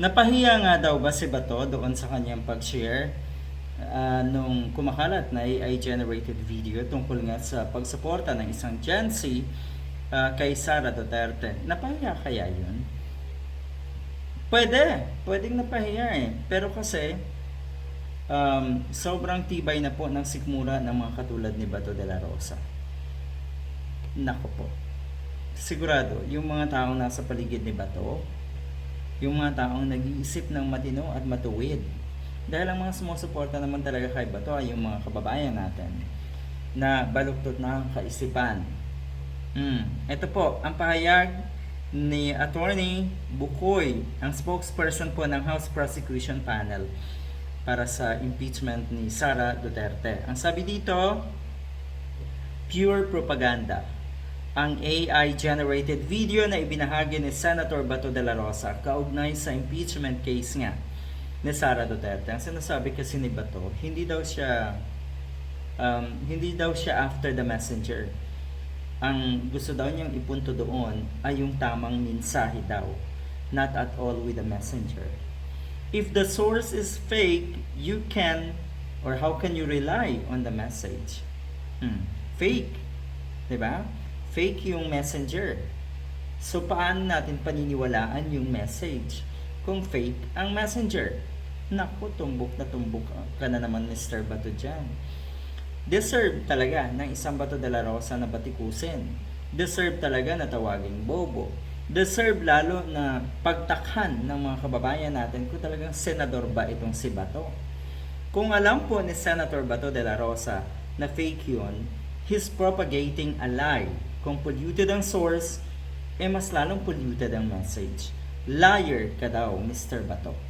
Napahiya nga daw ba si Bato doon sa kanyang pag-share ah, nung kumakalat na AI-generated video tungkol nga sa pagsuporta ng isang Gen Z ah, kay Sara Duterte. Napahiya kaya yun? Pwede. Pwedeng napahiya eh. Pero kasi, um, sobrang tibay na po ng sikmura ng mga katulad ni Bato de la Rosa. Nako po. Sigurado, yung mga taong nasa paligid ni Bato, yung mga taong nag-iisip ng matino at matuwid. Dahil ang mga sumusuporta naman talaga kay Bato ay yung mga kababayan natin na baluktot na kaisipan. Mm. Ito po, ang pahayag ni Attorney Bukoy, ang spokesperson po ng House Prosecution Panel para sa impeachment ni Sara Duterte. Ang sabi dito, pure propaganda. Ang AI-generated video na ibinahagi ni Senator Bato de la Rosa kaugnay sa impeachment case nga ni Sara Duterte. Ang sinasabi kasi ni Bato, hindi daw siya um, hindi daw siya after the messenger. Ang gusto daw niyang ipunto doon ay yung tamang mensahe daw, not at all with the messenger. If the source is fake, you can or how can you rely on the message? Hmm. Fake. 'Di ba? Fake yung messenger. So paano natin paniniwalaan yung message kung fake ang messenger? Naku, tumbok na tumbok ka na naman Mr. Bato dyan. Deserve talaga ng isang Bato de la Rosa na batikusin. Deserve talaga na tawaging bobo. Deserve lalo na pagtakhan ng mga kababayan natin kung talagang senador ba itong si Bato. Kung alam po ni Senator Bato de la Rosa na fake yun, he's propagating a lie. Kung polluted ang source, eh mas lalong polluted ang message. Liar ka daw, Mr. Bato.